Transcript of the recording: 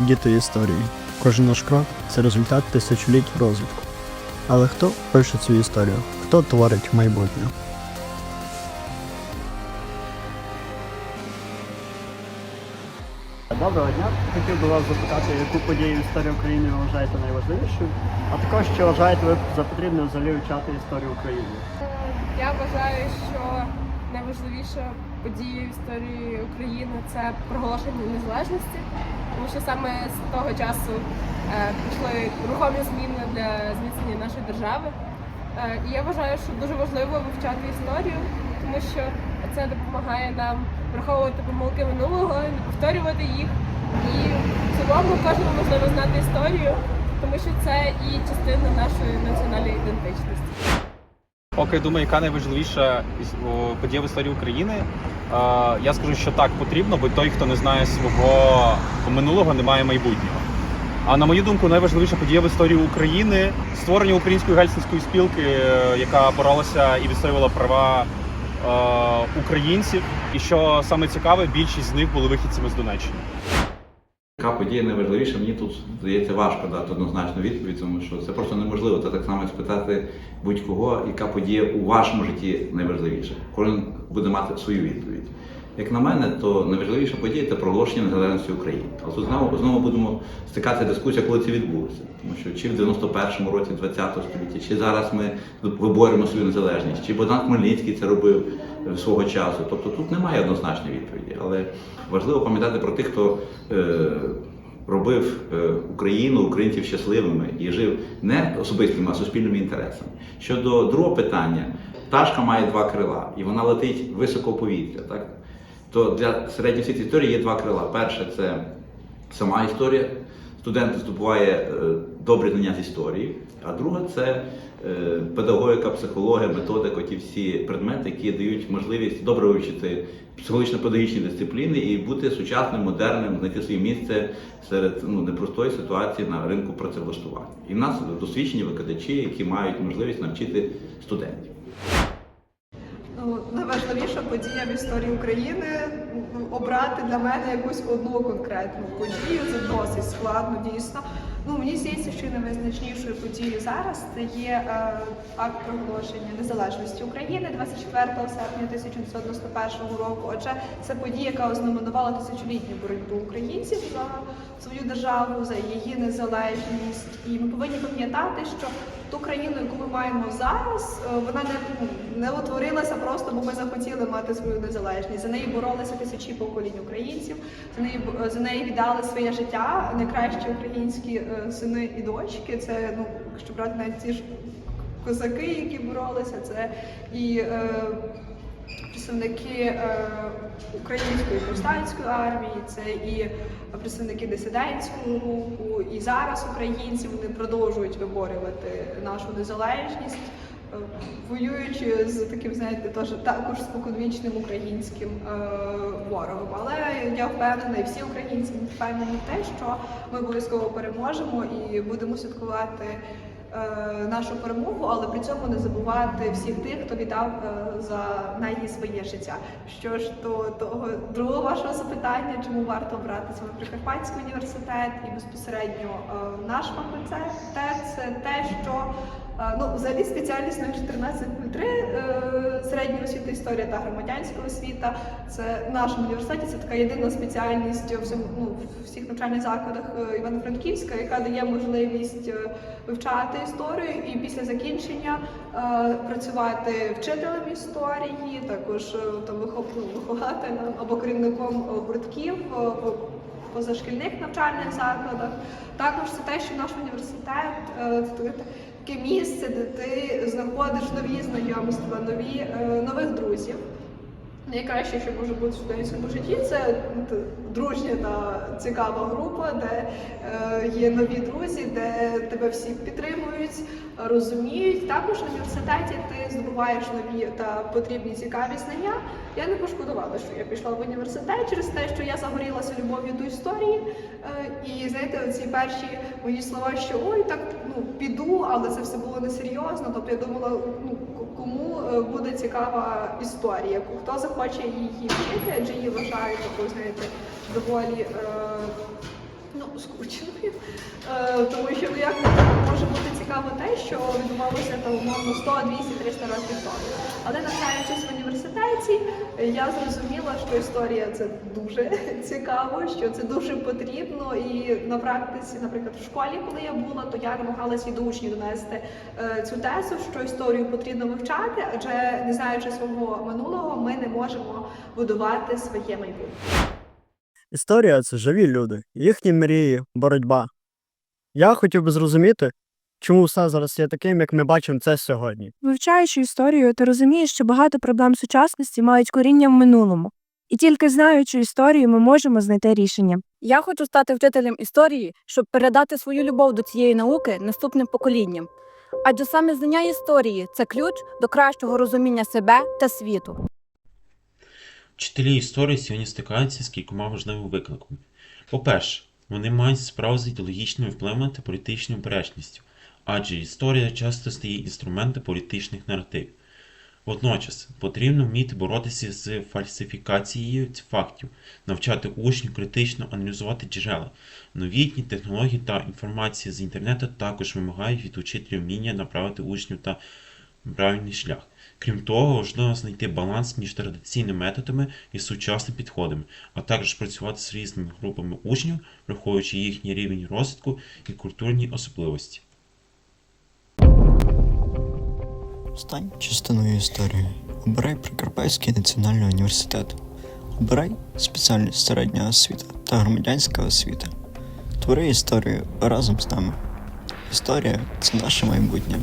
діти історії. Кожен наш крок це результат тисячоліть розвитку. Але хто пише цю історію? Хто творить майбутнє? Доброго дня. Хотів би вас запитати, яку подію в історії України ви вважаєте найважливішою, а також чи вважаєте ви за потрібне взагалі вивчати історію України? Я вважаю, що найважливіша подія в історії України це проголошення незалежності, тому що саме з того часу е, пішли рухомі зміни для зміцнення нашої держави. Е, і я вважаю, що дуже важливо вивчати історію, тому що це допомагає нам враховувати помилки минулого, повторювати їх. І в цілому кожному можливо знати історію, тому що це і частина нашої національної ідентичності. Поки думаю, яка найважливіша подія в історії України. Я скажу, що так потрібно, бо той, хто не знає свого минулого, не має майбутнього. А на мою думку, найважливіша подія в історії України створення української гельсінської спілки, е, яка боролася і відстоювала права е, українців. І що саме цікаве, більшість з них були вихідцями з Донеччини. Яка подія найважливіша? Мені тут здається важко дати однозначну відповідь, тому що це просто неможливо. Це так само спитати будь-кого, яка подія у вашому житті найважливіша. Кожен буде мати свою відповідь. Як на мене, то найважливіша подія це проголошення незалежності України. Але тут знову знову будемо стикатися дискусія, коли це відбулося. Тому що чи в 91-му році 20-го століття, чи зараз ми виборемо свою незалежність, чи Богдан Хмельницький це робив е, свого часу. Тобто тут немає однозначної відповіді. Але важливо пам'ятати про тих, хто е, робив е, Україну, українців щасливими і жив не особистими, а суспільними інтересами. Щодо другого питання, пташка має два крила, і вона летить високо повітря. Так? То для середньої світ історії є два крила. Перше це сама історія. Студент здобуває е, добрі знання з історії, а друге це е, педагогіка, психологія, методика, ті всі предмети, які дають можливість добре вивчити психологічно-педагогічні дисципліни і бути сучасним, модерним, знайти своє місце серед ну, непростої ситуації на ринку працевлаштування. І в нас досвідчені викладачі, які мають можливість навчити студентів. Ну, найважливіша подія в історії України обрати для мене якусь одну конкретну подію. Це досить складно, дійсно. Ну мені здається, що найвизначнішою подією зараз це є е, акт проголошення незалежності України 24 серпня 1991 року. Отже, це подія, яка ознаменувала тисячолітню боротьбу українців за свою державу, за її незалежність. І ми повинні пам'ятати, що ту країну, яку ми маємо зараз, е, вона не, ну, не утворилася просто, бо ми захотіли мати свою незалежність. За неї боролися тисячі поколінь українців, за неї за неї віддали своє життя найкращі українські е, сини і дочки. Це ну, якщо брати навіть ті ж козаки, які боролися, це і. Е, Представники е, української повстанської армії, це і представники дисидентського руху, і зараз українці вони продовжують виборювати нашу незалежність, е, воюючи з таким, знаєте, теж також споконвічним українським е, ворогом. Але я впевнена, і всі українці впевнені в те, що ми обов'язково переможемо і будемо святкувати. Е, Нашу перемогу, але при цьому не забувати всіх тих, хто віддав е, за неї своє життя. Що ж до того другого вашого запитання, чому варто обрати саме Прикарпатський університет і безпосередньо е, наш факультет, це те, що ну, взагалі спеціальність 01403 е, середня освіта, історія та громадянська освіта. Це в нашому університеті це така єдина спеціальність ну, в всіх навчальних закладах е, Івано-Франківська, яка дає можливість е, вивчати історію і після закінчення е, працювати вчителем історії, також там вихов- ну, вихователем або керівником гуртків. Позашкільних навчальних закладах. Також це те, що наш університет це таке- місце, де ти знаходиш нові знайомства, нові, е, нових друзів. Найкраще, що може бути в студентському житті, це дружня та цікава група, де е, є нові друзі, де тебе всі підтримують, розуміють. Також в університеті ти здобуваєш нові та потрібні цікаві знання. Я не пошкодувала, що я пішла в університет через те, що я загорілася любов'ю до історії. Е, і знаєте, ці перші мої слова, що ой, так ну піду, але це все було несерйозно. Тобто я думала, ну кому е, буде цікава історія, хто захоче її вчити, адже її вважають знаєте, доволі. Е, Скучною. Е, Тому що ну, як може бути цікаво те, що відбувалося там умовно 100, 200, 300 років тому. Але навчаючись в університеті, я зрозуміла, що історія це дуже цікаво, що це дуже потрібно. І на практиці, наприклад, в школі, коли я була, то я намагалася і до учнів донести е, цю тезу, що історію потрібно вивчати, адже не знаючи свого минулого, ми не можемо будувати своє майбутнє. Історія це живі люди, їхні мрії, боротьба. Я хотів би зрозуміти, чому все зараз є таким, як ми бачимо це сьогодні. Вивчаючи історію, ти розумієш, що багато проблем сучасності мають коріння в минулому. І тільки знаючи історію, ми можемо знайти рішення. Я хочу стати вчителем історії, щоб передати свою любов до цієї науки наступним поколінням. Адже саме знання історії це ключ до кращого розуміння себе та світу. Вчителі історії сьогодні стикаються з кількома важливими викликами. По-перше, вони мають справу з ідеологічними впливами та політичною обережністю, адже історія часто стає інструментом політичних наративів. Водночас потрібно вміти боротися з фальсифікацією фактів, навчати учнів критично аналізувати джерела. Новітні технології та інформація з інтернету також вимагають від учителів вміння направити учнів та правильний шлях. Крім того, важливо знайти баланс між традиційними методами і сучасними підходами, а також працювати з різними групами учнів, враховуючи їхній рівень розвитку і культурні особливості. Стань частиною історії. Обирай Прикарпатський національний університет. Обирай спеціальність середня освіта та громадянська освіта. Твори історію разом з нами. Історія це наше майбутнє.